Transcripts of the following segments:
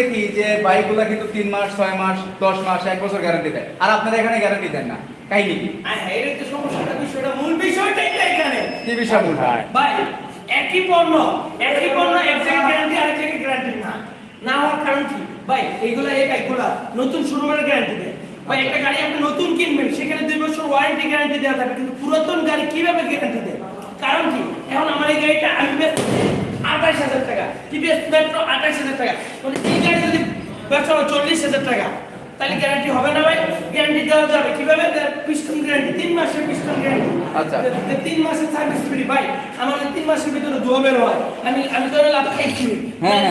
দেখি যে বাইকগুলো কিন্তু তিন মাস ছয় মাস দশ মাস এক বছর গ্যারান্টি দেয়। আর আপনারা এখানে গ্যারান্টি দেন না। কাহিনি কি? আর এর তো সমস্যাটা বিষয়টা মূল বিষয়টাই তো এখানে। কি বিষয় মূল? ভাই ভাই একই পণ্য একই পণ্য এক জায়গায় গ্যারান্টি আরেক জায়গায় গ্যারান্টি না। না হওয়ার কারণ কি? ভাই এইগুলা এই বাইকগুলা নতুন শোরুমের গ্যারান্টি দেয়। ভাই একটা গাড়ি আপনি নতুন কিনবেন সেখানে দুই বছর ওয়ারেন্টি গ্যারান্টি দেওয়া থাকে কিন্তু পুরাতন গাড়ি কীভাবে গ্যারান্টি দেয়? কারণ কি? এখন আমার এই গাড়িটা আমি আঠাশ হাজার টাকা। টিভিএস মেট্রো আঠাশ হাজার টাকা। মানে এই গাড়ি যদি বেচা, চল্লিশ হাজার টাকা। তাহলে গ্যারান্টি হবে না ভাই? গ্যারান্টি দেওয়া যাবে। কীভাবে? পিস্টন গ্যারান্টি তিন মাসের পিস্টন গ্যারান্টি আচ্ছা। তিন মাসের সার্ভিস ফ্রি ভাই আমাদের তিন মাসের ভিতরে ধোয়া বের হয়। আমি আমি তো লাভ খাইছি।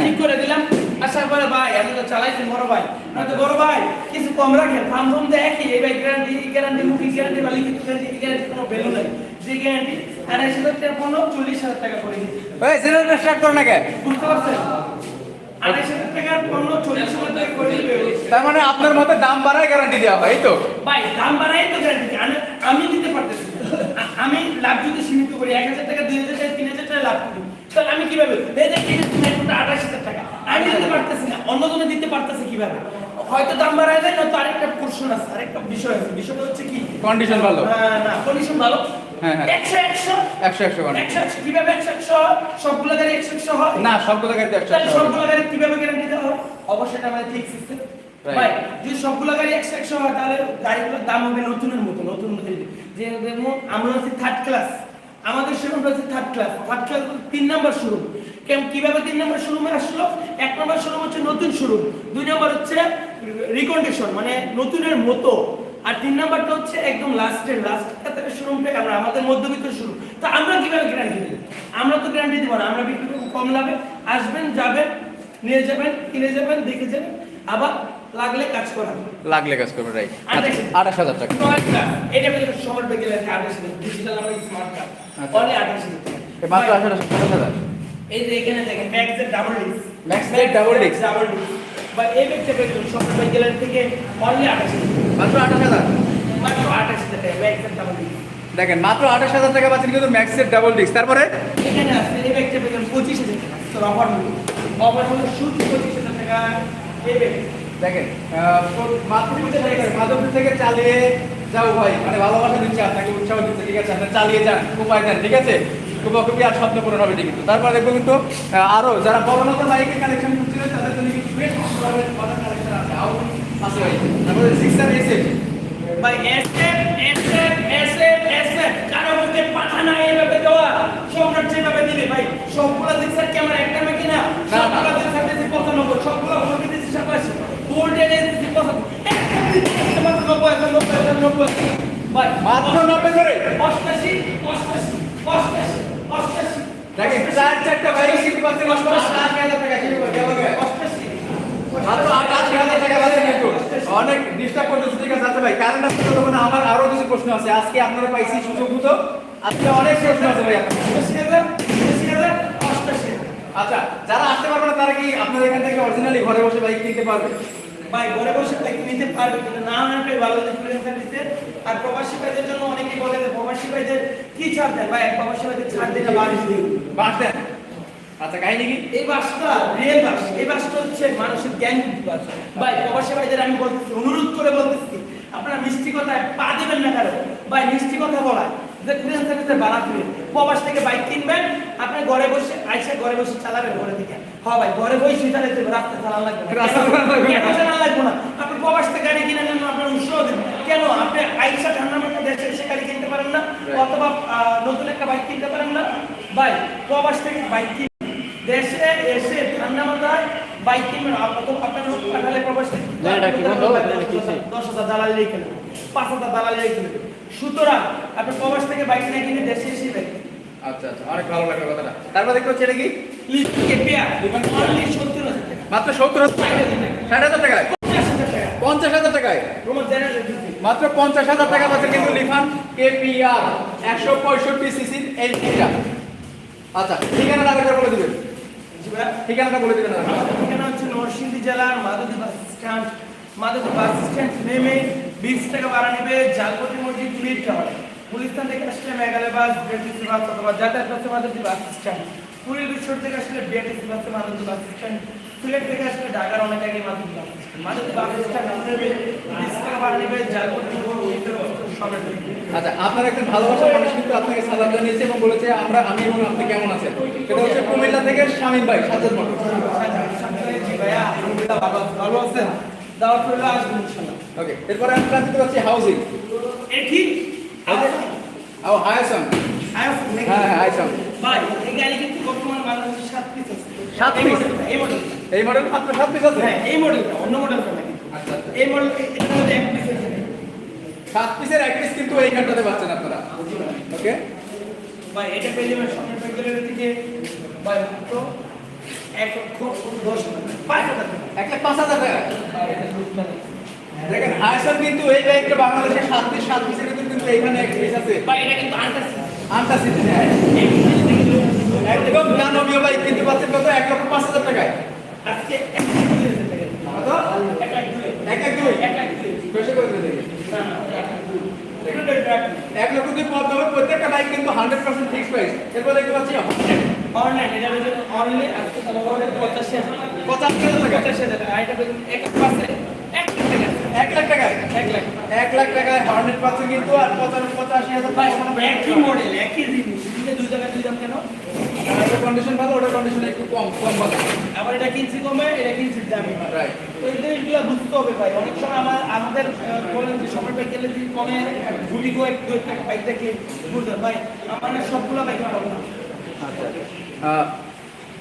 ঠিক করে দিলাম। আসার পরে ভাই আমি তো চালাইছি বড় ভাই। তো বড় ভাই কিছু কম রাখেন। ফার্ম ফার্ম দেখি এই ভাই গ্যারান্টি গ্যারান্টি মুখি গ্যারান্টি বা লিখিত গ্যারান্টি গ্যারান্টি কোনো ভ্যালু নেই। যে গ্যারান্টি আড়াইশ টাকা পনেরো চল্লিশ হাজার টাকা করে দিচ্ছি। ওই জেনারেটর স্টার্ট করো না কে? বুঝতে পারছেন? তার মানে আপনার মতে দাম বাড়ায় গ্যারান্টি দেওয়া হয় তো? ভাই দাম বাড়াই তো গ্যারান্টি আমি দিতে পারতেছি আমি লাভ যদি সীমিত করি এক হাজার টাকা দুই হাজার টাকা তিন হাজার টাকা লাভ করি তাহলে আমি কীভাবে? এই যে আঠাশ হাজার টাকা আমি দিতে পারতেছি না অন্যজনে দিতে পারতেছে কীভাবে? হয়তো দাম বাড়ায় দেয় না তো আরেকটা পোর্শন আছে আরেকটা বিষয় আছে। বিষয়টা হচ্ছে কি? Condition ভালো। না না কন্ডিশন ভালো। হ্যাঁ, হ্যাঁ। একশো একশো একশো একশো মানে একশো একশো কীভাবে একশো একশো সবগুলো গাড়ি একশো একশো হয়? না সবগুলো গাড়িতে একশো একশো সবগুলো গাড়ি কীভাবে গ্যারান্টি দেওয়া হয়? অবশ্যই এটা আমাদের ঠিক সিস্টেম ভাই যদি সবগুলো গাড়ি একশো একশো হয় তাহলে গাড়িগুলোর দাম হবে নতুনের মতো নতুন গাড়ি যে যেমন আমরা হচ্ছে থার্ড ক্লাস আমাদের শোরুমটা হচ্ছে থার্ড ক্লাস থার্ড ক্লাস তিন নম্বর শোরুম কেমন কীভাবে তিন নম্বর শোরুমে আসলো? এক নম্বর শোরুম হচ্ছে নতুন শোরুম দুই নম্বর হচ্ছে রিকন্ডিশন মানে নতুনের মতো। আর তিন নাম্বারটা হচ্ছে একদম লাস্টের লাস্ট কাতারের শোরুমটা আমরা আমাদের মধ্যবিত্ত শোরুম তো আমরা কীভাবে গ্যারান্টি দিই আমরা তো গ্যারান্টি দিব না আমরা বিক্রি কম লাভে। আসবেন যাবেন নিয়ে যাবেন কিনে যাবেন দেখে যাবেন আবার লাগলে কাজ করা লাগলে কাজ করবে রাইট আঠাশ। আঠাশ হাজার টাকা। এটা কিন্তু সময় বেগে লাগে আঠাশ ডিজিটাল আমার স্মার্ট কার্ড আচ্ছা। অনলি আঠাশ। মাত্র আঠাশ হাজার এই যে এখানে দেখেন ম্যাক্সের ডাবল ডিস্ক এর double disc? ডাবল ডিস্ক বা এই ব্যাগটা পেয়েছেন সময় বেগে থেকে অনলি আঠাশ হাজার দেখেন মাত্র আঠাশ হাজার টাকা পাচ্ছেন কিন্তু ম্যাক্সের ডাবল ডিস্ক তারপরে? দেখেন মাধ্যমিক থেকে চালিয়ে যাও ভাই মানে ভালোবাসা দিচ্ছে আপনাকে উৎসাহ দিচ্ছে ঠিক আছে? চালিয়ে যান উপায় দেন ঠিক আছে? আর স্বপ্ন পূরণ হবে কিন্তু। তারপর দেখব কিন্তু যারা বড় বাইকের কালেকশন করছিলেন তাদের জন্য কিন্তু কালেকশন আছে। ভাই এসএফ এসএফ এসএফ এসএফ কারও মধ্যে পাঠা নাই এভাবে দেওয়া। সম্রাট যেভাবে দিবে ভাই সবগুলো দেখছেন ক্যামেরা একটা নাকি না? না, না। সবগুলো দেখছেন দিয়েছি পঁচানব্বই সবগুলো হলো দিয়েছি সাতাশি গোল্ডেন দিয়েছি পঁচানব্বই। মাত্র নব্বই হাজার নব্বই হাজার নব্বই ভাই মাত্র নব্বই অষ্টাশি অষ্টাশি অষ্টাশি অষ্টাশি। দেখেন চার চারটা অষ্টাশি। অনেক ডিস্টার্ব করতেছে ঠিক আছে আচ্ছা ভাই আসলে তখন আমার আরও কিছু প্রশ্ন আছে। আজকে আপনারা পাইছি সুযোগ মতো। আজকে অনেক প্রশ্ন আছে ভাই আচ্ছা যারা আসতে পারবে না তারা কি আপনাদের এখান থেকে অরিজিনালি ঘরে বসে বাইক কিনতে পারবে? ভাই ঘরে বসে থেকে নিতে পারবে কিন্তু না অনেকটাই ভালো দিতে। আর প্রবাসী ভাইদের জন্য অনেকেই বলে যে প্রবাসী ভাইদের কি ছাড় দেন? ভাই প্রবাসী ভাইদের ছাড় দিলে বাড়ি বাস দেন আচ্ছা কাহিনী কি? এই বাসটা রিয়েল বাস। এই বাসটা হচ্ছে মানুষের জ্ঞান বাস ভাই প্রবাসী ভাইদের আমি বলতেছি অনুরোধ করে বলতেছি আপনারা মিষ্টি কথায় পা দেবেন না কারও। ভাই মিষ্টি কথা বলায়। যে কুরিয়ান সার্ভিসে বাড়া তুলে প্রবাস থেকে বাইক কিনবেন আপনি ঘরে বসে আইসা ঘরে বসে চালাবেন ঘরে থেকে হ্যাঁ ভাই ঘরে বসে চালাতে হবে, রাস্তায় চালান লাগবে না। চালান লাগবে না। আপনি প্রবাস থেকে গাড়ি কিনে নেন আপনার উৎসাহ দিন। কেন? আপনি আইসা ঠান্ডা মাঠে দেশে এসে গাড়ি কিনতে পারেন না অথবা আহ, নতুন একটা বাইক কিনতে পারেন না। ভাই প্রবাস থেকে বাইক কিনে দেশে এসে ঠান্ডা মাথায় বাইক আপনার পাঠালে প্রবাস? দশ হাজার দালালি রেখে পাঁচ হাজার দালালি রেখে সুতরাং আপনি প্রবাস থেকে বাইক না কিনে দেশে এসে বাইক আচ্ছা আচ্ছা অনেক ভালো লাগল কথাটা। তারপর দেখতে হচ্ছে এটা কি? পেয়ার অনলি সত্তর হাজার টাকা। মাত্র সত্তর হাজার ষাট হাজার টাকায়? পঞ্চাশ হাজার টাকায়? মাত্র পঞ্চাশ হাজার টাকা পাচ্ছেন কিন্তু লিফান কেপিআর একশো পঁয়ষট্টি সিসির এই আচ্ছা আরেকবার বলে দিবেন। ঠিকানাটা বলে দিবেন ঠিকানা হচ্ছে নরসিংদী জেলার মাদুদি বাস স্ট্যান্ড। মাদুদি বাস স্ট্যান্ড নেমে বিশ টাকা ভাড়া নেবে জালপতি মসজিদ মিট টাওয়ার গুলিস্তান থেকে আসলে মেঘালয় বাস, বিআরটিসি বাস অথবা যাতায়াত বাসে মাদুদি বাস স্ট্যান্ড। পুরীর বিশ্বর থেকে আসলে বিআরটিসি বাসে মাদুদি বাস স্ট্যান্ড সিলেট থেকে আসলে ঢাকার অনেক আগে নেবে জালপুর আচ্ছা আপনার একজন ভালোবাসার মানুষ কিন্তু আপনাকে সালাম জানিয়েছে এবং বলেছে আমরা আমি এবং আপনি কেমন আছেন? সেটা হচ্ছে কুমিল্লা থেকে শামীম ভাই সাজ্জাদ মোটর ভাইয়া আলহামদুলিল্লাহ ভালো ভালো আছেন দাওয়াত করলে আসবেন ইনশাল্লাহ ওকে এরপরে আমরা জানতে পারছি হাউজিং হ্যাঁ ভাই এই গাড়ি কিন্তু বর্তমান বাংলাদেশে পিস আছে। এই এই মডেল মাত্র সাত পিস আছে? হ্যাঁ এই মডেলটা অন্য মডেলটা না আচ্ছা আচ্ছা। এই মডেল এটার মধ্যে এক পিস আছে। সাত পিসের এক পিস কিন্তু এই এইখানটাতে পাচ্ছেন আপনারা। ওকে ভাই এটা পেয়ে যাবেন স্বপ্নের প্যাকেলের থেকে ভাই মাত্র এক লক্ষ দশ পাঁচ হাজার টাকা। এক লাখ পাঁচ হাজার টাকা? দেখেন হায়াসন কিন্তু এই বাইকটা বাংলাদেশের সাত পিস সাত পিসের ভিতর কিন্তু এইখানে এক পিস আছে। ভাই এটা কিন্তু আনটাস আমটা সিটি হ্যাঁ। একদম দানবীয় বাইক কিন্তু পাচ্ছেন কত? এক লক্ষ পাঁচ হাজার টাকায় আজকে এক লাখ দুই হাজার টাকা কত এক লাখ দুই এক এক দুই এক লাখ দুই বেশি করে দিয়ে দেখি না না এক লাখ দুই এটা তো ট্রাক এক লক্ষ দুই পদ বাইক কিন্তু হান্ড্রেড পার্সেন্ট ফিক্স প্রাইস এরপর দেখতে পাচ্ছি এটা হচ্ছে অনলাইন আজকে তাহলে হবে পঁচাশি হাজার পঁচাশ হাজার টাকা। পঁচাশি হাজার টাকা। আর এটা পেয়ে এক এক লাখ টাকা। এক লাখ টাকায়? এক লাখ এক লাখ টাকায় হান্ড্রেড পার্সেন্ট কিন্তু আর পঁচাশি হাজার টাকা একই মডেল একই জিনিস। দুই টাকা দুই দাম কেন? কন্ডিশন ভালো ওটার কন্ডিশন একটু কম কম ভালো। আবার এটা কিনছি কমে এটা কিনছি দামি। রাইট তো এটা এগুলো বুঝতে হবে ভাই। অনেক সময় আমার আমাদের বলেন যে সময় পাই গেলে যদি কমে গুটি গো একটু একটা বাইকটাকে বুঝতে ভাই আমার সবগুলো বাইক পাবো না। আহ,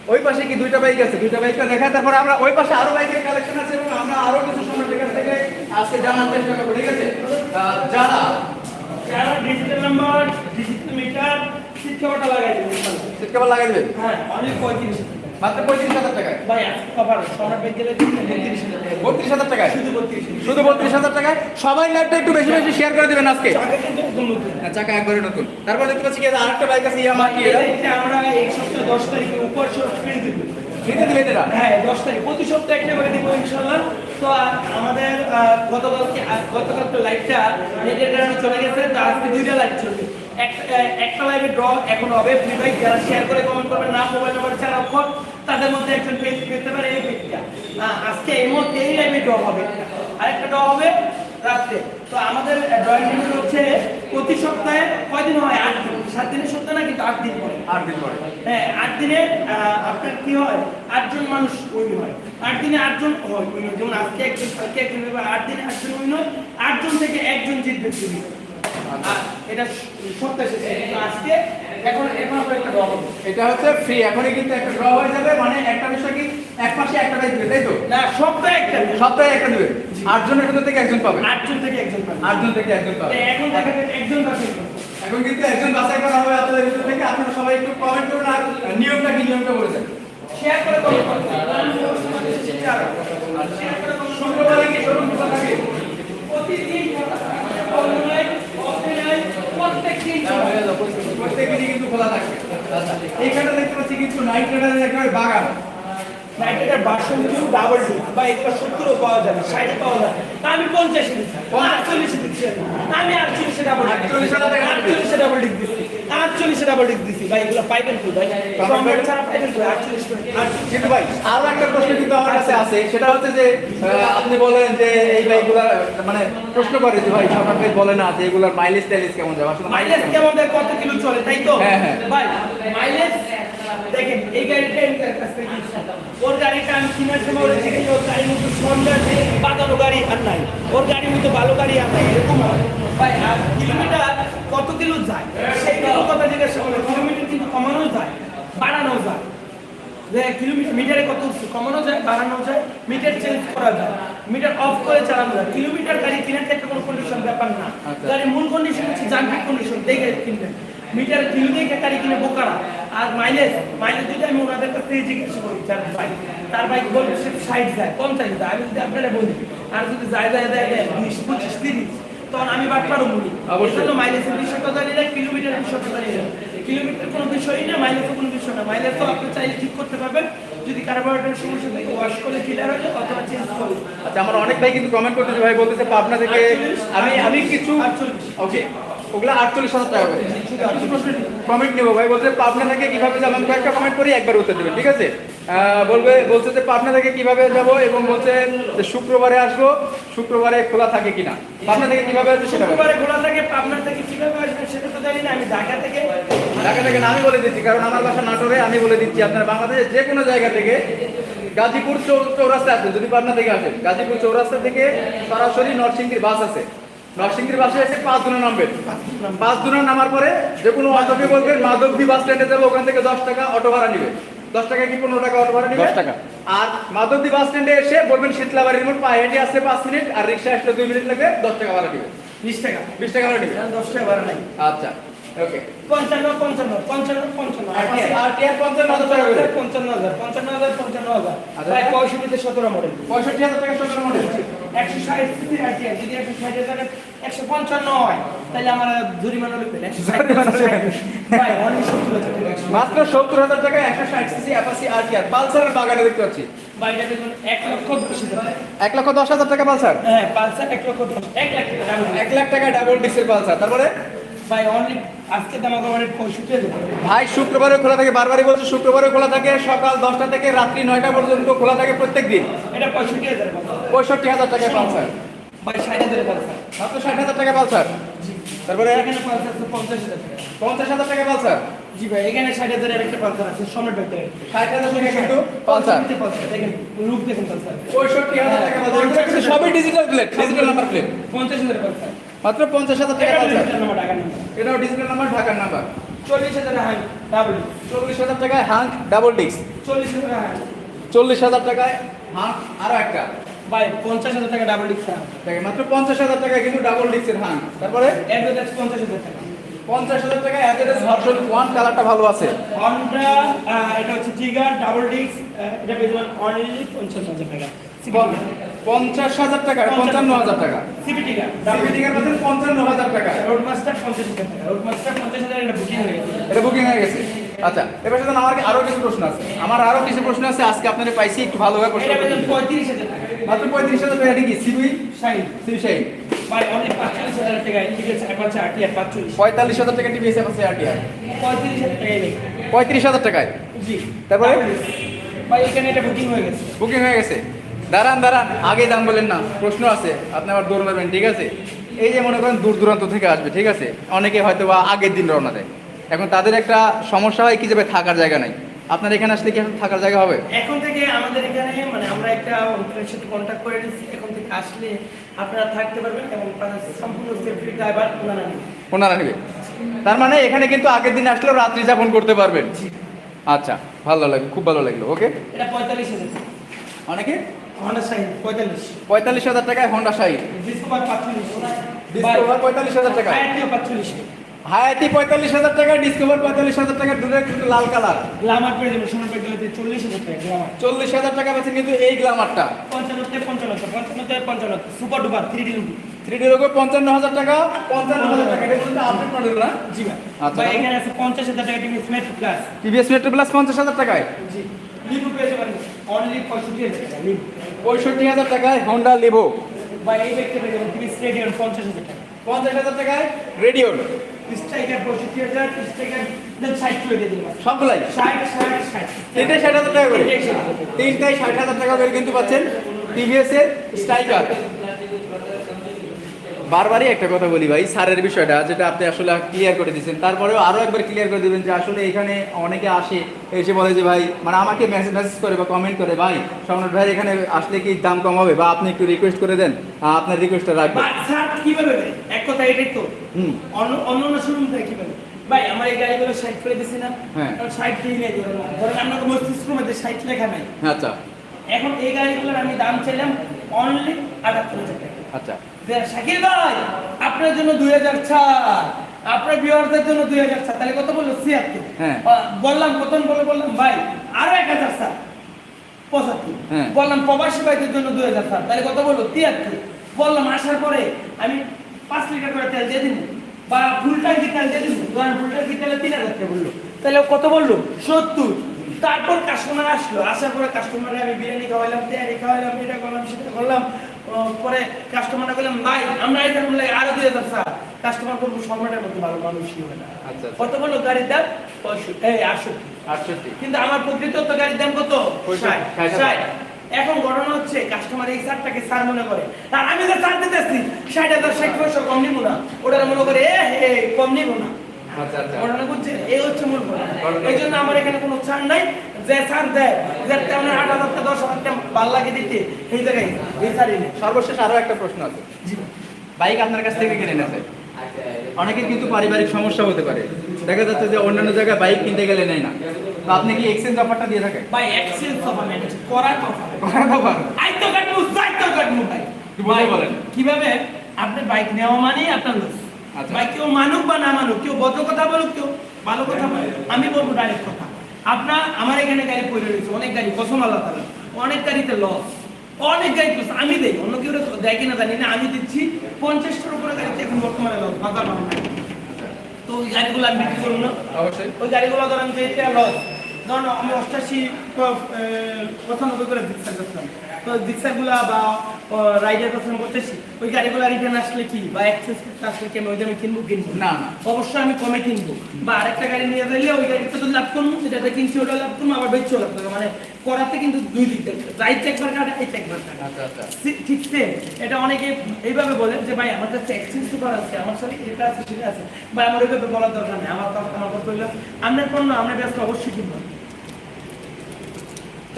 ওই পাশে কি দুইটা বাইক আছে? দুইটা বাইকটা দেখা তারপরে আমরা ওই পাশে আরও বাইকের কালেকশন আছে এবং আমরা আরও কিছু সময় কাছ থেকে আজকে জানার চেষ্টা করব ঠিক আছে? যারা যারা ডিজিটাল নাম্বার ডিজিটাল মিটার শিক্ষাটা লাগাই দেবেন? হ্যাঁ অনেক পঁয়ত্রিশ মাত্র পঁয়ত্রিশ হাজার টাকায়? ভাই কভার সময় পাই গেলে বত্রিশ হাজার টাকা। বত্রিশ হাজার টাকায়? শুধু বত্রিশ শুধু বত্রিশ হাজার টাকায়? সবাই লাইভটা একটু বেশি বেশি শেয়ার করে দেবেন আজকে। হ্যাঁ, চাকা একবারে নতুন। তারপর দেখতে পাচ্ছি কি আরেকটা বাইক আছে ইয়ামা কি আমরা এই সপ্তাহে দশ তারিখে উপর সব ফ্রি দিব। কিনে দিবেন এটা? হ্যাঁ দশ তারিখ। প্রতি সপ্তাহে একটা করে দিব ইনশাল্লাহ। তো আমাদের গতকালকে গতকালকে লাইভটা নেটের কারণে চলে গেছে। তো আজকে দুইটা লাইভ চলবে। এক- একটা লাইভে ড্র এখন হবে ফ্রি বাইক যারা শেয়ার করে কমেন্ট করবে না মোবাইল নাম্বার চার অক্ষর তাদের মধ্যে একজন পেজ পেতে পারে এই পেজটা। আজকে এই মুহূর্তে এই লাইভে ড্র হবে। আরেকটা ড্র হবে রাত্রে। তো আমাদের ড্রয়িং রুম হচ্ছে প্রতি সপ্তাহে কয়দিন হয়? আট দিন। সাত দিনের সপ্তাহ না কিন্তু আট দিন পরে আট দিন পরে হ্যাঁ আট দিনে আপনার কি হয়? আটজন মানুষ উইন হয়। আট দিনে আটজন হয় যেমন আজকে একজন কালকে একজন আট দিনে আটজন উইন হয়। আটজন থেকে একজন জিতবে এটা সপ্তাহে শেষে। আজকে এখন এখন আমরা একটা ড্র হবে এটা হচ্ছে ফ্রি এখনই কিন্তু একটা ড্র হয়ে যাবে মানে একটা বিষয় কি এক পাশে একটা দিবে তাই তো? না সপ্তাহে একটা সপ্তাহে একটা দিবে। আটজনের ভিতর থেকে একজন পাবে। আটজন থেকে একজন পাবে। আটজন থেকে একজন পাবে। এখন দেখা যায় একজন পাবে এখন কিন্তু একজন বাছাই করা হবে আপনাদের ভিতর থেকে। আপনারা সবাই একটু কমেন্ট করুন আর নিয়মটা কি নিয়মটা বলেছেন শেয়ার করে কমেন্ট শেয়ার শুক্রবারে কি প্রতিদিন প্রত্যেক কিন্তু খোলা আচ্ছা এইখানে দেখতে পাচ্ছি কিন্তু নাইট রাইডারের একেবারে বাগান। নাইট্রেটের বাসন ডাবল ডিপ বা এগুলো সত্তরও পাওয়া যাবে ষাটে পাওয়া যাবে। তা আমি পঞ্চাশে দিচ্ছি আটচল্লিশে দিচ্ছি আমি। আমি আটচল্লিশে ডাবল আটচল্লিশে টাকা দিচ্ছি। আটচল্লিশে ডাবল ডিপ দিচ্ছি। আটচল্লিশে ডাবল ডিপ দিচ্ছি। ভাই এগুলো পাইবেন তো ভাই? ছাড়া পাইবেন তো? আটচল্লিশ আটচল্লিশ। কিন্তু ভাই আরও একটা প্রশ্ন কিন্তু আমার কাছে আছে। সেটা হচ্ছে যে আপনি বলেন যে এই বাইকগুলা মানে প্রশ্ন করে যে ভাই সরকার বলে না যে এগুলার মাইলেজ টাইলেজ কেমন যাবে? আসলে মাইলেজ কেমন? কেমন দেয়? কত কিলো চলে? তাই তো? হ্যাঁ, হ্যাঁ। ভাই মাইলেজ দেখেন এই গাড়িটা আমি তার কাছ থেকে ওর গাড়িটা আমি কেনার সময় ওর থেকে ওর গাড়ির মতো সন্ধ্যা বাগানো গাড়ি আর নাই। ওর গাড়ির মতো ভালো গাড়ি আর নাই এরকম ভাই আর কিলোমিটার কত কিলো যায়? সেই কিলো কথা জিজ্ঞাসা করে কিলোমিটার কিন্তু কমানো যায় বাড়ানো যায়। যে কিলোমিটার মিটারে কত উঠছে? কমানো যায় বাড়ানো যায় মিটার চেঞ্জ করা যায় মিটার অফ করে চালানো যায়। কিলোমিটার গাড়ি কেনার থেকে কোনো কন্ডিশন ব্যাপার না। আচ্ছা। গাড়ির মূল কন্ডিশন হচ্ছে যান্ত্রিক কন্ডিশন দেখে কিনবেন। মিটার কিলো দেখে গাড়ি কিনে বোকারা। আর মাইলেজ মাইলেজ যদি আমি ওনাদের কাছ থেকে জিজ্ঞাসা করি যার বাইক তার বাইক বলবে সে ষাট যায় কম চাই যায় আমি যদি আপনারা বলি আর যদি যায় যায় যায় যায় বিশ পঁচিশ তিরিশ তখন আমি বাটপারও বলি। অবশ্যই। এজন্য মাইলেজের বিষয়টা জানি না কিলোমিটারের বিষয়টা জানি না। কিলোমিটার কোনো বিষয়ই না মাইলেজের কোনো বিষয় না। মাইলেজ তো আপনি চাইলে ঠিক করতে পারবেন যদি কার্বোহাইড্রেটের সমস্যা থাকে ওয়াশ করে ক্লিয়ার হয়ে যায় অথবা চেঞ্জ করে। আচ্ছা আমার অনেক ভাই কিন্তু কমেন্ট করতেছে ভাই বলতেছে পাবনা থেকে আমি আমি কিছু। ওকে ওগুলা আটচল্লিশ হাজার টাকা করে। কমেন্ট নেব ভাই বলছে পাবনা থেকে কীভাবে যাবেন কয়েকটা কমেন্ট করি একবার উত্তর দেবেন ঠিক আছে? বলবে বলছে যে পাটনা থেকে কীভাবে যাব এবং বলছে যে শুক্রবারে আসব শুক্রবারে খোলা থাকে কিনা? পাটনা থেকে কীভাবে আসবে শুক্রবারে খোলা থাকে পাবনা থেকে কীভাবে আসবে সেটা তো জানি না আমি ঢাকা থেকে। ঢাকা থেকে আমি বলে দিচ্ছি কারণ আমার বাসা নাটোরে আমি বলে দিচ্ছি আপনার বাংলাদেশের যে কোনো জায়গা থেকে গাজীপুর চৌরাস্তা আছে যদি পাটনা থেকে আসেন। গাজীপুর চৌরাস্তা থেকে সরাসরি নরসিংদীর বাস আছে। নরসিংদীর বাসে এসে পাঁচ দুনা নামবেন পাঁচ দুনা নামার পরে যে কোনো মাধবী বলবেন মাধবদী বাস স্ট্যান্ডে যাবে ওখান থেকে দশ টাকা অটো ভাড়া নিবে। দশ টাকা কি পনেরো টাকা অটো ভাড়া নিবে? 10 টাকা। আর মাধবদী বাস স্ট্যান্ডে এসে বলবেন শীতলাবাড়ির মোট পায়ে হেঁটে আসতে পাঁচ মিনিট আর রিক্সা আসলে দুই মিনিট লাগবে দশ টাকা ভাড়া নিবে। বিশ টাকা। বিশ টাকা ভাড়া নিবে। দশ টাকা ভাড়া নাই। আচ্ছা। ওকে পঞ্চান্ন পঞ্চান্ন পঞ্চান্ন পঞ্চান্ন। আর টিয়ার পঞ্চান্ন হাজার টাকা? করে পঞ্চান্ন হাজার পঞ্চান্ন হাজার পঞ্চান্ন হাজার। আচ্ছা। প্রায় পঁয়ষট্টিতে সতেরো মডেল পঁয়ষট্টি হাজার টাকা সতেরো মডেল একশো ষাট যদি একশো ষাট হাজার একশো পঞ্চান্ন হয় তাহলে আমার জরিমানা লিখবেন একশো ষাট ভাই অনেক সত্তর হাজার টাকা। একশো মাত্র সত্তর হাজার টাকা একশো ষাট সিসি অ্যাপাসি আর কি আর পালসারের বাগানে দেখতে পাচ্ছি। এক লক্ষ দশ হাজার টাকা। পালসার? হ্যাঁ পালসার এক লক্ষ দশ এক লাখ টাকা ডাবল ডিসেল পালসার। তারপরে? ভাই অনলি আজকে শুক্রবারে খোলা থাকে বারবারই বলছে শুক্রবারে খোলা থাকে সকাল দশটা থেকে রাত্রি নয়টা পর্যন্ত খোলা থাকে প্রত্যেক দিন। এটা পঁয়ষট্টি হাজার টাকা পঁয়ষট্টি হাজার টাকা পালসার ভাই ষাট হাজার পালসার মাত্র ষাট হাজার টাকা পালসার তারপরে? এখানে পালসার পঞ্চাশ হাজার পঞ্চাশ হাজার টাকা পালসার জি ভাই এখানে ষাট হাজারের একটা পালসার আছে সম্রাট ব্যাটারি ষাট হাজার টাকা কিন্তু পালসার পালসার দেখেন লুক দেখেন পালসার পঁয়ষট্টি হাজার টাকা সবই digital plate digital number plate পঞ্চাশ হাজার পালসার মাত্র পঞ্চাশ হাজার টাকা এটাও ডিজিটাল নাম্বার ঢাকার নাম্বার। চল্লিশ হাজার হাই ডাবল চল্লিশ হাজার টাকায় হাঙ্ক ডাবল ডিস্ক চল্লিশ হাজার হাই চল্লিশ হাজার টাকায় হাঁক আরও একটা। ভাই পঞ্চাশ হাজার টাকা ডাবল ডিক্স মাত্র পঞ্চাশ হাজার টাকা কিন্তু ডাবল ডিস্কের হাঁক তারপরে? পঞ্চাশ হাজার টাকা। পঞ্চাশ হাজার টাকা অ্যাভারেজ ভার্সন ওয়ান কালারটা ভালো আছে। হন্ডা এটা হচ্ছে টিগার ডাবল ডিক্স এটা পেয়ে যাবেন অনলি পঞ্চাশ হাজার টাকা। পঞ্চাশ হাজার টাকা পঞ্চান্ন হাজার টাকা। পাচ্ছেন পঞ্চান্ন হাজার টাকা। রোড মাস্টার পঞ্চাশ হাজার টাকা। রোড মাস্টার পঞ্চাশ হাজার এটা বুকিং হয়ে গেছে। এটা বুকিং হয়ে গেছে। আচ্ছা এবার সাথে আমার আরও কিছু প্রশ্ন আছে। আমার আরও কিছু প্রশ্ন আছে আজকে আপনাদের পাইছি একটু ভালোভাবে প্রশ্ন পঁয়ত্রিশ হাজার টাকা। মাত্র পঁয়ত্রিশ হাজার টাকা কি সিবি? শাড়ি সিবি হাজার পঁয়তাল্লিশ টাকা টিভিএস আছে পঁয়ত্রিশ হাজার পঁয়ত্রিশ হাজার টাকায়? জি। তারপরে? ভাই এখানে এটা বুকিং হয়ে গেছে। বুকিং হয়ে গেছে। দাঁড়ান দাঁড়ান। আগে দাম বলেন না প্রশ্ন আছে আপনি আবার দৌড় মারবেন ঠিক আছে? এই যে মনে করেন দূর দূরান্ত থেকে আসবে ঠিক আছে? অনেকে হয়তো বা আগের দিন রওনা দেয়। এখন তাদের একটা সমস্যা হয় কি যাবে থাকার জায়গা নাই। আপনার এখানে আসলে কি থাকার জায়গা হবে? এখন থেকে আমাদের এখানে মানে আমরা একটা হোটেলের সাথে কন্ট্যাক্ট করে নিচ্ছি। এখন থেকে আসলে আপনারা থাকতে পারবেন এবং সম্পূর্ণ সেফটি ড্রাইভার ওনারা নেবেন ওনারা নেবে। তার মানে এখানে কিন্তু আগের দিন আসলেও রাত্রি যাপন করতে পারবেন। আচ্ছা ভালো লাগল খুব ভালো লাগল ওকে? এটা পঁয়তাল্লিশ হাজার। অনেকে? পঁয়তাল্লিশ। হাজার টাকায় হন্ডা শাহী ডিসকভার পঁয়তাল্লিশ হাজার টাকা। হায়াতি পঁয়তাল্লিশ হাজার টাকা ডিসকভার পঁয়তাল্লিশ হাজার টাকা দূরে কিন্তু লাল কালার। গ্লামার পেয়ে যাবেন সোনার পেট্রোলতে চল্লিশ হাজার টাকা গ্লামার চল্লিশ হাজার টাকা পাচ্ছেন কিন্তু এই গ্লামারটা পঞ্চান্নতে পঞ্চান্ন পঞ্চান্নতে পঞ্চান্ন সুপার ডুপার থ্রি ডি লুকি থ্রি ডি লোগো পঞ্চান্ন হাজার টাকা পঞ্চান্ন হাজার টাকা। কিন্তু আপডেট মডেল না? জি ভাই। আচ্ছা। এখানে আছে পঞ্চাশ হাজার টাকা টিভি স্মেট প্লাস টিভিএস মেট্রো প্লাস পঞ্চাশ হাজার টাকায়? জি। লিবু পেয়ে যাবেন অনলি পঁয়ষট্টি হাজার টাকা লিবু। পঁয়ষট্টি হাজার টাকায় হন্ডা লিভো বা এই দেখতে পেয়ে যাবেন পঞ্চাশ হাজার টাকা। পঞ্চাশ হাজার টাকায় রেডিওর স্ট্রাইকার পঁয়ষট্টি হাজার স্ট্রাইকার দেন ষাট করে দিয়ে দিলাম। সবগুলাই? ষাট ষাট ষাট। তিনটায় ষাট হাজার টাকা করে? ষাট হাজার টাকা। করে কিন্তু পাচ্ছেন টিভিএস এর স্ট্রাইকার বারবারই একটা কথা বলি ভাই সারের বিষয়টা যেটা আপনি আসলে ক্লিয়ার করে দিয়েছেন। তারপরেও আরও একবার ক্লিয়ার করে দিবেন যে আসলে এখানে অনেকে আসে এসে বলে যে ভাই মানে আমাকে মেসেজ মেসেজ করে বা কমেন্ট করে ভাই সম্রাট ভাই এখানে আসলে কি দাম কম হবে বা আপনি একটু রিকোয়েস্ট করে দেন আপনার রিকোয়েস্টটা রাখবেন? কীভাবে এক কথা এটাই তো। হুম। অন্য অন্য শোরুম থেকে কীভাবে ভাই আমার এই গাড়িগুলো ষাট করে দিছি না। হ্যাঁ। ষাট দিয়ে নিয়ে ধরেন আপনার মস্তিষ্কের মধ্যে ষাট লেখা নাই। আচ্ছা। এখন এই গাড়িগুলোর আমি দাম চাইলাম অনলি আটাত্তর হাজার টাকা। আচ্ছা। শাকিল ভাই আপনার জন্য দুই হাজার ছাড়। আপনার জন্য দুই হাজার ছাড়। তাহলে কত বলল? ছিয়াত্তর। হ্যাঁ। বললাম বলে বললাম ভাই আরও এক হাজার ছাড়। পঁচাত্তর। হ্যাঁ। বললাম প্রবাসী ভাইদের জন্য দুই হাজার ছাড়। তাহলে কত বলল? তিয়াত্তর। বললাম আসার পরে আমি পাঁচ লিটার করে তেল দিয়ে দিন বা ফুল ট্যাঙ্কি তেল দিয়ে দিন ধরেন ফুল ট্যাঙ্কি তেলে তিন হাজার টাকা বলল। তাহলে কত বলল? সত্তর। তারপর কাস্টমার আসলো। আসার পরে কাস্টমারে আমি বিরিয়ানি খাওয়াইলাম তেয়ারি খাওয়াইলাম এটা করলাম সেটা করলাম। পরে কাস্টমারটা বললাম ভাই আমরা এটা বললে আরও দুই হাজার স্যার। কাস্টমার বলব সম্রাটের মধ্যে ভালো মানুষই হয় না। আচ্ছা কত বলল? গাড়ির দাম এই আটষট্টি। আটষট্টি। কিন্তু আমার প্রকৃত তো গাড়ির দাম কত? ষাট, ষাট। এখন ঘটনা হচ্ছে কাস্টমার এই সারটাকে সার মনে করে আর আমি যে সার দিতেছি ষাট হাজার ষাট পয়সা কম নিবো না। ওটা মনে করে এ হে কম নিবো না। আচ্ছা আচ্ছা ঘটনা বুঝছে এই হচ্ছে মূল ঘটনা। ঘটনা। এই জন্য আমার এখানে কোনো ছাড় নাই। যে ছাড় দেয় যে তেমন আট হাজার টাকা দশ হাজার টাকা ভালো লাগে দিতে এই জায়গায় এই ছাড়ই নেই। সর্বশেষ আরও একটা প্রশ্ন আছে। বাইক আপনার কাছ থেকে কিনে নেছে অনেকের কিন্তু পারিবারিক সমস্যা হতে পারে। দেখা যাচ্ছে যে অন্যান্য জায়গায় বাইক কিনতে গেলে নেয় না। আপনি কি এক্সচেঞ্জ অফারটা দিয়ে থাকেন? ভাই এক্সেল সফা ম্যানেজ করা কথা করার ব্যাপার আই তো কাটমু সাই তো কাটমু ভাই। কি বলেন? কীভাবে? আপনি বাইক নেওয়া মানে আপনার লস আচ্ছা। ভাই কেউ মানুক বা না মানুক কেউ বদ্ধ কথা বলুক কেউ ভালো কথা বলুক আমি বলব ডাইরেক্ট কথা। আপনার আমার এখানে গাড়ি পড়ে রয়েছে অনেক গাড়ি কসম আল্লাহ তাআলা অনেক গাড়িতে লস অনেক গাড়ি plus আমি দেই অন্য কেউ দেয় কিনা জানি না আমি দিচ্ছি পঞ্চাশটার উপরে গাড়িতে এখন বর্তমানে লস বাজার ভালো নাই। তো ওই গাড়িগুলো আমি বিক্রি করব না। অবশ্যই। ওই গাড়িগুলো ধরেন যে এটা লস ধরুন আমি অষ্টাশি পঁচানব্বই করে জিক্সার করতাম। জিক্সারগুলা বা রাইডার করতাম করতেছি ওই গাড়িগুলো রিটার্ন আসলে কি? বা এক্সেস আসলে কি আমি ওই দামে কিনবো কিনবো? না, না। অবশ্যই আমি কমে কিনবো। বা আরেকটা গাড়ি নিয়ে গেলে ওই গাড়িতে তো লাভ করব যেটা কিনছি ওটা লাভ করব আবার বেচছেও লাভ করব। মানে করাতে কিন্তু দুই দিক থেকে রাইট একবার কাটা এই একবার কাটা। আচ্ছা আচ্ছা। ঠিক সেম এটা অনেকে এইভাবে বলে যে ভাই আমার কাছে এক্সচেঞ্জ সুপার আছে আমার সাথে এটা আছে সেটা আছে। ভাই আমার ওইভাবে বলার দরকার নেই। আমার কথা আমার কথা হইল আপনার পণ্য আপনার ব্যস্ত অবশ্যই কিনবো।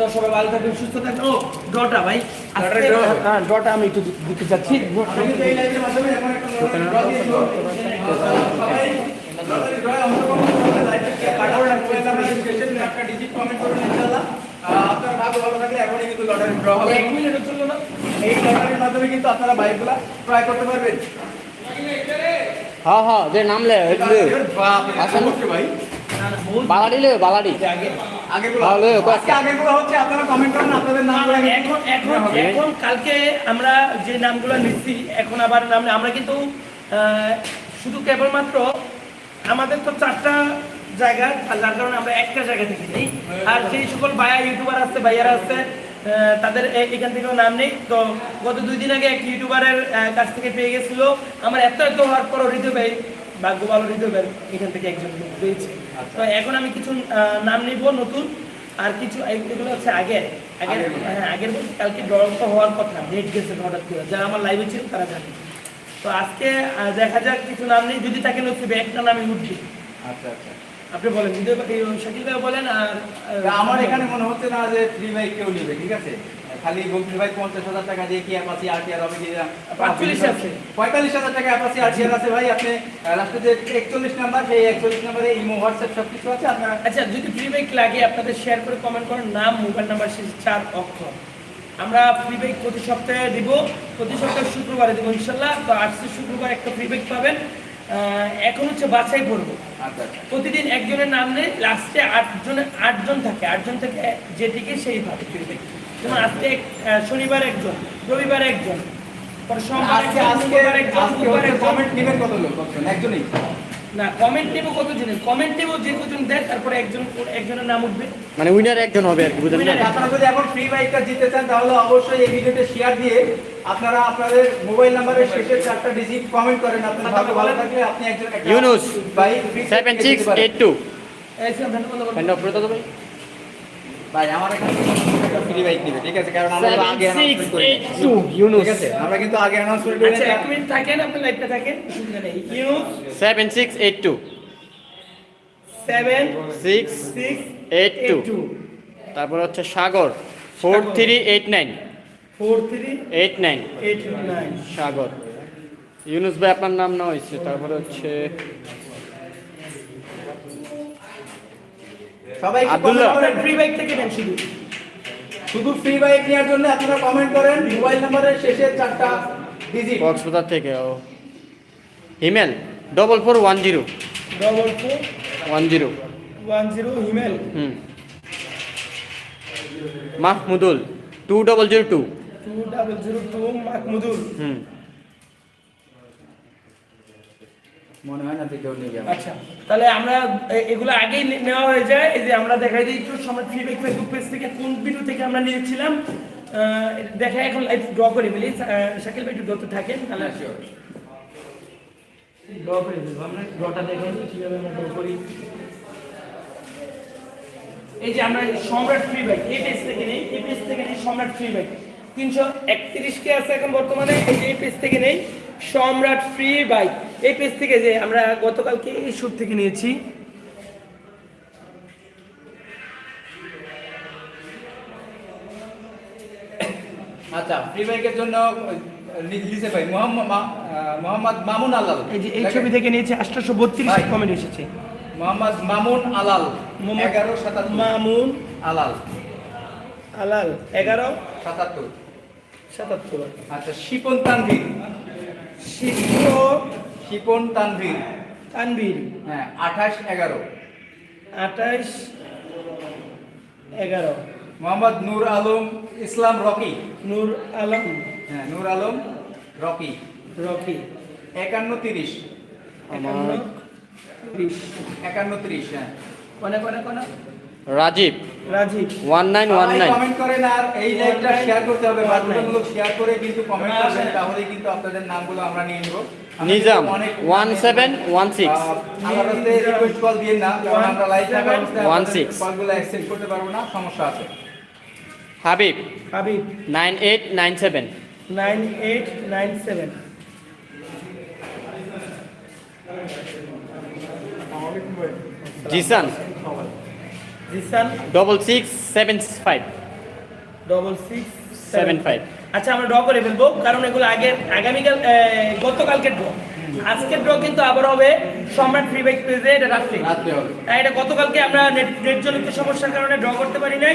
তো সবাই ভালো থাকবেন সুস্থ থাকবেন। ও ডটা ভাই। ডটা হ্যাঁ ডটা আমি একটু দিতে চাচ্ছি এই মাধ্যমে আপনারা ভাগ্য ভালো থাকলে এখনই কিন্তু লটারি ড্র হবে এক মিনিট চলল না। এই লটারির মাধ্যমে কিন্তু আপনারা বাইকগুলা ক্রয় করতে পারবেন। হ্যাঁ হ্যাঁ যে নামলে আসেন। ভাই? না বালাডি লে বালাডি। আগে আগেগুলো তাহলে কয়েকটা- আজকে আগেগুলো হচ্ছে আপনারা কমেন্ট করেন আপনাদের নাম এখন এখন এখন কালকে আমরা যে নামগুলো নিচ্ছি এখন আবার নাম আমরা কিন্তু শুধু কেবলমাত্র আমাদের তো চারটা জায়গা আর যার কারণে আমরা একটা জায়গা থেকে নেই। আর যে সকল ভাইয়া ইউটিউবার আছে ভাইয়ারা আছে আহ, তাদের এখান থেকেও নাম নেই। তো গত দুই দিন আগে এক ইউটিউবারের কাছ থেকে পেয়ে গেছিল। আমার এত এত হওয়ার পর হৃদয় ভাই ভাগ্য ভালো হৃদয় ভাই এখান থেকে একজন পেয়েছে। তো এখন আমি কিছু নাম নিব নতুন। আর কিছু এগুলো হচ্ছে আগের। আগের। হ্যাঁ আগের বলতে কালকে ড্রটা হওয়ার কথা। ডেট গেছে হঠাৎ করে। যারা আমার লাইভে ছিল তারা জানে। তো আজকে দেখা যাক কিছু নাম নেই। যদি তাকে নসিবে একটা নামে উঠবে। আচ্ছা আচ্ছা। আপনি বলেন। শাকিল ভাই বলেন আর আমার এখানে মনে হচ্ছে না যে ফ্রি বাইক কেউ নেবে ঠিক আছে? খালি বলছি ভাই পঞ্চাশ হাজার টাকা দিয়ে কি অ্যাপাসি আর হবে পঁয়তাল্লিশ হাজার টাকা অ্যাপাসি আর আছে ভাই। আপনি লাস্টে যে একচল্লিশ নাম্বার সেই একচল্লিশ নাম্বারে ইমো হোয়াটসঅ্যাপ সব কিছু আছে আপনারা আচ্ছা যদি ফ্রি বাইক লাগে আপনাদের শেয়ার করে কমেন্ট করেন নাম মোবাইল নাম্বার শেষ চার অক্ষর আমরা ফ্রি বাইক প্রতি সপ্তাহে দিব প্রতি সপ্তাহে শুক্রবারে দিব ইনশাল্লাহ। তো আজকে শুক্রবার একটা ফ্রি বাইক পাবেন। এখন হচ্ছে বাছাই করব আচ্ছা আচ্ছা। প্রতিদিন একজনের নাম নেই লাস্টে আটজনের আটজন থাকে আটজন থেকে যেটিকে সেইভাবে ফিরবে যেমন আজকে এক- শনিবার একজন রবিবার একজন পরে সোমবার আজকে আজকে মঙ্গলবার একজন, আজকে বুধবার হচ্ছে একজন। কমেন্ট নেবেন কত লোক একজনই। না কমেন্ট নেব কত কমেন্ট নেব যে কজন দেয় তারপরে একজন একজনের নাম উঠবে। মানে উইনার একজন হবে আর কি বুঝলেন আপনারা যদি এখন ফ্রি বাইকটা জিততে চান তাহলে অবশ্যই এই ভিডিওতে শেয়ার দিয়ে আপনারা আপনাদের মোবাইল নাম্বারের শেষের চারটা ডিজিট কমেন্ট করেন। আপনার ভালো ভালো থাকলে আপনি একজন ইউনুস, বাইক এই ভাই? ভাই আমার ফ্রি বাইক দিবে ঠিক আছে? কারণ আমরা আগে announcement করি ইউনুস ঠিক আছে? আমরা কিন্তু আগে অ্যানাউন্সমেন্ট করি আচ্ছা এক মিনিট থাকেন আপনি থাকেন। তারপর হচ্ছে Sagar. Four three eight nine four three eight nine eight nine Sagar. Yunus ভাই আপনার নাম না হয়েছে। তারপরে হচ্ছে সবাই আব্দুল্লাহ। ফ্রি বাইক থেকে নেন শুধু। শুধু ফ্রি বাইক নেওয়ার জন্য আপনারা কমেন্ট করেন মোবাইল নাম্বারের শেষের চারটা ডিজিট কক্সবাজার থেকে ও। Himel double four one zero double four one zero one zero email হুম। Mahmudul two double zero two two double zero two Mahmudul. হুম। মনে হয় না যে কেউ নেবে আচ্ছা তাহলে আমরা এগুলো আগেই নেওয়া হয়ে যায়। এই যে আমরা দেখাই দিই একটু সময় ফ্রি ফেসবুক পেজ থেকে কোন ভিডিও থেকে আমরা নিয়েছিলাম। আহ, দেখা এখন লাইভ ড্র করি মিলি শাকিল ভাই একটু ড্রতে থাকেন তাহলে ড্র করে দেবো আমরা ড্রটা দেখাই দিই কীভাবে আমরা ড্র করি। এই যে আমরা সম্রাট ফ্রি বাইক এই পেজ থেকে নেই এই পেজ থেকে নেই সম্রাট ফ্রি বাইক তিনশো একত্রিশ কে আছে এখন বর্তমানে এই পেজ থেকে নেই সম্রাট ফ্রি বাইক এই পেজ থেকে যে আমরা গতকালকে এই শুট থেকে নিয়েছি। আচ্ছা ফ্রি বাইকের জন্য লিখে ভাই মোহাম্মদ মোহাম্মদ মামুন আলাল। এই যে এই ছবি থেকে নিয়েছি আটশোশো বত্রিশ ভাই। কমেন্ট এসেছে। মোহাম্মদ মামুন আলাল এগারো সাতাত্তর। মামুন আলাল। আলাল এগারো সাতাত্তর। সাতাত্তর। আচ্ছা শিপন তানভীর। শিল্প শিপন তানভীর। তানবীর হ্যাঁ আঠাশ এগারো। আঠাশ এগারো। মোহাম্মদ নূর আলম ইসলাম রকি। নূর আলম হ্যাঁ নূর আলম রকি। রকি। একান্ন তিরিশ। একান্ন তিরিশ। হ্যাঁ। অনেক অনেক অনেক Rajib. Rajib. One nine one nine. Comment করেন আর এই লাইভটা শেয়ার করতে হবে। বাধ্যতামূলক শেয়ার করে কিন্তু কমেন্ট হ্যাঁ, করবেন হ্যাঁ। তাহলে কিন্তু আপনাদের নামগুলো আমরা নিয়ে নিব। Nizam one seven one six আমার হাতে রিকোয়েস্ট কল দিয়ে না কারণ আমরা লাইভ থাকা অবস্থায় One আপনাদের কলগুলো অ্যাকসেপ্ট করতে পারব না সমস্যা আছে। Habib Habib. Nine eight nine seven nine eight nine seven Zisan. Zisan. Double six seven five double six seven five আচ্ছা আমরা ড্র করে ফেলব কারণ এগুলো আগের আগামীকাল এ, গতকালকের ড্র আজকের ড্র কিন্তু আবার হবে সম্রাট ফ্রি বাইক পেজে এটা রাত্রে। আর এটা গতকালকে আমরা নেট নেট জনিত সমস্যার কারণে ড্র করতে পারি নাই।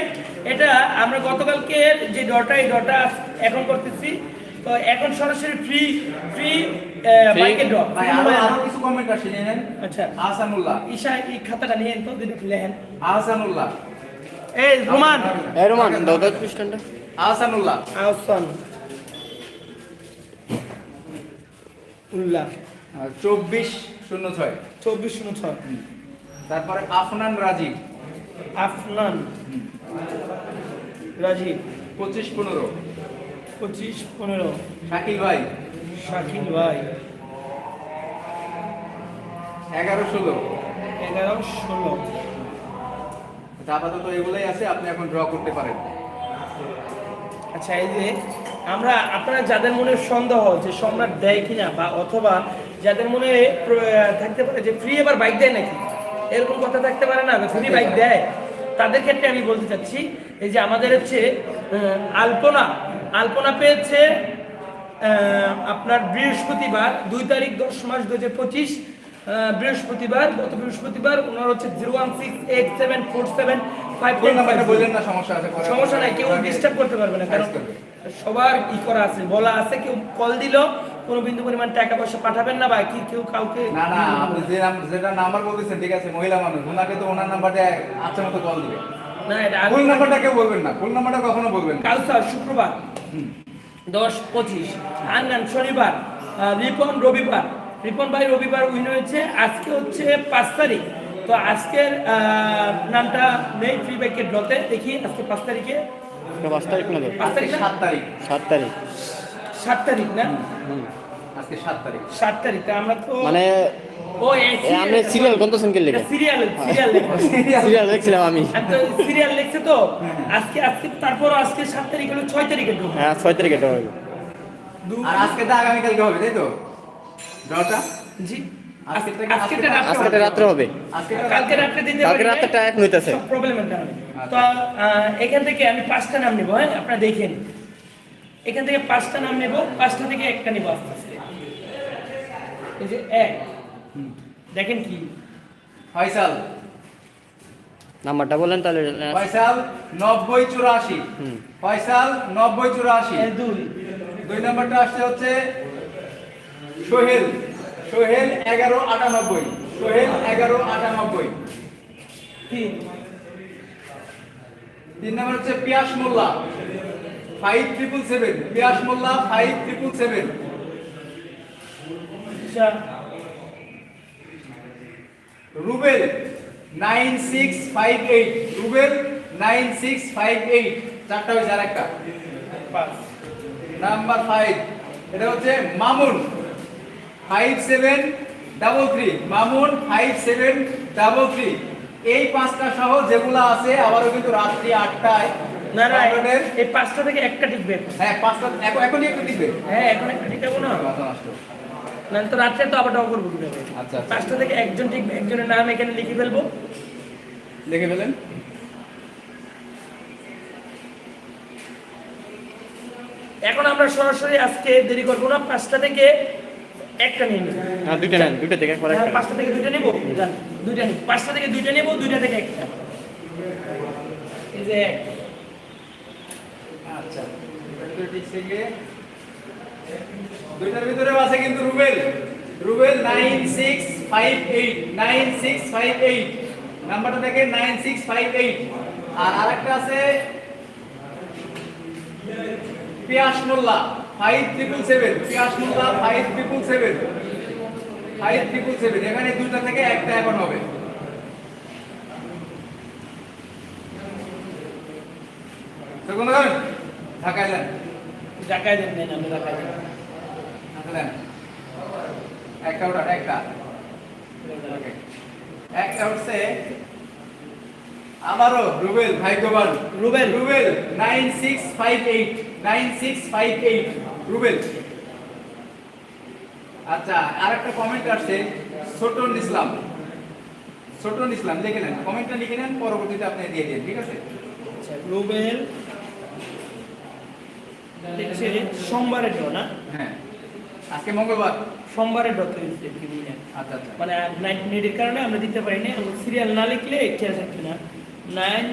এটা আমরা গতকালকে যে ড্রটা এই ড্রটা এখন করতেছি। তো এখন সরাসরি ফ্রি ফ্রি বাইকের ড্র ভাই আরও আরও কিছু কমেন্ট আসে জানেন আচ্ছা। আহসানুল্লাহ। ঈশা এই খাতাটা নিয়ে তো দুটো লেহেন আহসানুল্লাহ। এই রোমান। এ রোমান দাও খ্রিস্টানটা আহসানুল্লাহ। আহসান। উল্লাহ। চব্বিশ শূন্য ছয়। চব্বিশ শূন্য ছয়। তারপরে আফনান রাজীব। আফনান। রাজীব। পঁচিশ পনেরো। পঁচিশ পনেরো। শাকিল ভাই। শাকিল ভাই। এগারো ষোলো। এগারো ষোলো। আপাতত এগুলোই আছে আপনি এখন ড্র করতে পারেন। আচ্ছা এই যে আমরা, আপনারা যাদের মনে সন্দেহ যে সম্রাট দেয় কিনা বা অথবা যাদের মনে থাকতে পারে যে ফ্রি এবার বাইক দেয় নাকি? এরকম কথা থাকতে পারে না? ফ্রি বাইক দেয়। তাদের ক্ষেত্রে আমি বলতে চাচ্ছি, এই যে আমাদের হচ্ছে আলপনা আলপনা পেয়েছে আপনার বৃহস্পতিবার, দুই তারিখ দশ মাস দু হাজার পঁচিশ বৃহস্পতিবার, গত বৃহস্পতিবার, ওনার হচ্ছে zero one six eight seven four seven কোন সমস্যা নাই কেউ ডিস্টার্ব করতে পারবে না কারণ সবার ই করা আছে বলা আছে কেউ কল দিল কোনো বিন্দু পরিমাণ টাকা পয়সা পাঠাবেন না বা কি কেউ কাউকে না না আপনি যে যেটা নাম্বার বলতেছেন ঠিক আছে মহিলা মানুষ ওনাকে তো ওনার নাম্বারটা আচ্ছা মতো কল দিবে। না এটা ফুল নাম্বারটা কেউ বলবেন না ফুল নাম্বারটা কখনো বলবেন না। কালসার শুক্রবার। দশ পঁচিশ। শনিবার। রিপন রবিবার। রিপন ভাই রবিবার উইন হয়েছে। আজকে হচ্ছে পাঁচ তারিখ। তো আজকের আহ, নামটা নেই ফ্রি বাইকের ড্রতে দেখি আজকে পাঁচ তারিখে। পাঁচ তারিখ না পাঁচ তারিখ সাত তারিখ। সাত তারিখ। সাত তারিখ না? আজকে সাত তারিখ। সাত তারিখ আমরা তো মানে ও সিরিয়াল কে সিরিয়াল সিরিয়াল সিরিয়াল দেখছিলাম আমি। তো সিরিয়াল লিখছে তো? আজকে আজকে তারপর আজকে সাত তারিখ হলো ছয় তারিখে হ্যাঁ ছয় তারিখে হবে। আর আজকে তো হবে তাই তো? ড্রটা জি। আজকে রাত্রে হবে। কালকে রাত্রে দিতে কালকে রাত্রে টাইপ হইতেছে। সব প্রবলেমের কারণে। আচ্ছা। তো এখান থেকে আমি পাঁচটা নাম নেব হ্যাঁ? আপনারা দেখেন। এখান থেকে পাঁচটা নাম নেব পাঁচটা থেকে একটা নেব আস্তে আস্তে। এই যে এক। দেখেন কি। ফয়সাল। নাম্বারটা বলেন তাহলে। ফয়সাল নব্বই চুরাশি। ফয়সাল নব্বই চুরাশি। দুই। দুই নম্বরটা আসছে হচ্ছে সোহেল। সোহেল এগারো আটানব্বই সোহেল এগারো আটানব্বই। তিন। তিন নম্বর হচ্ছে Piyas Molla five triple seven Piyas Molla five triple seven Rubel nine six five eight Rubel nine six five eight চারটা হয়েছে আর একটা নাম্বার ফাইভ এটা হচ্ছে Mamun. Five seven double three Mamun five seven double three এই পাঁচটা সহ যেগুলো আছে আবারও কিন্তু রাত্রি আটটায় না না এই পাঁচটা থেকে একটা টিকবে। হ্যাঁ পাঁচটা এখন এখনই একটু দিবে হ্যাঁ এখন একটা টিকাবো না? না তো রাত্রে তো আবার ডবল করব কীভাবে? আচ্ছা, আচ্ছা। পাঁচটা থেকে একজন টিকবে একজনের নাম এখানে লিখে ফেলব। লিখে ফেলেন। এখন আমরা সরাসরি আজকে দেরি করব না। পাঁচটা থেকে একটা নিয়ে নিব। হ্যাঁ দুইটা নেন দুইটা থেকে হ্যাঁ, একটা। পাঁচটা থেকে দুইটা নেব দুইটা নিব পাঁচটা থেকে দুইটা নেব দুইটা থেকে একটা। এই যে আচ্ছা ঠিক থেকে দুইটার ভিতরে আছে কিন্তু Rubel. Rubel nine six five eight nine six five eight. নাম্বারটা দেখে নাইন সিক্স ফাইভ এইট। আর আরেকটা আছে Piyas Molla. Five triple seven Piyas Molla five triple seven five triple seven এখানে দুইটা থেকে একটা এখন হবে। ঢাকায় যান। ঢাকায় আমি একটা ওটা একটা। একটা হচ্ছে আবারও রুবেল ভাগ্যবান। Rubel. Rubel nine six five eight nine six five eight. Rubel. আচ্ছা আর একটা কমেন্ট আসছে ছোটন ইসলাম। ছোটন ইসলাম লিখে নেন। কমেন্টটা লিখে নেন পরবর্তীতে আপনি দিয়ে দিন ঠিক আছে? আচ্ছা রুবেল। সোমবারের ডো না? হ্যাঁ। আজকে মঙ্গলবার। সোমবারের ডো আচ্ছা আচ্ছা। মানে নাইট নেটের কারণে আমরা দিতে পারিনি। আমরা সিরিয়াল না লিখলে খেয়াল থাকবে না নাইন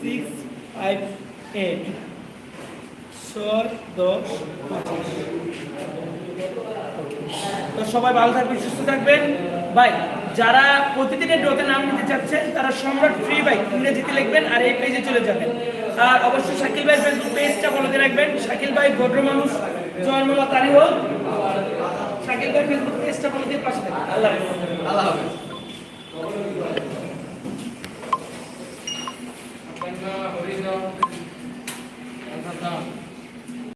সিক্স ফাইভ এইট ছয় দশ তো সবাই ভালো থাকবেন সুস্থ থাকবেন। ভাই যারা প্রতিদিনের ড্রতে নাম নিতে চাচ্ছেন তারা সম্রাট ফ্রি বাইক ইংরেজিতে লিখবেন আর এই পেজে চলে যাবেন। আর অবশ্যই শাকিল ভাই ফেসবুক পেজটা ফলো দিয়ে রাখবেন। শাকিল ভাই ভদ্র মানুষ জন্মলা তারি হোক। শাকিল ভাই ফেসবুক পেজটা ফলো দিয়ে পাশে থাকবেন। আল্লাহ হাফেজ। আল্লাহ হরিণ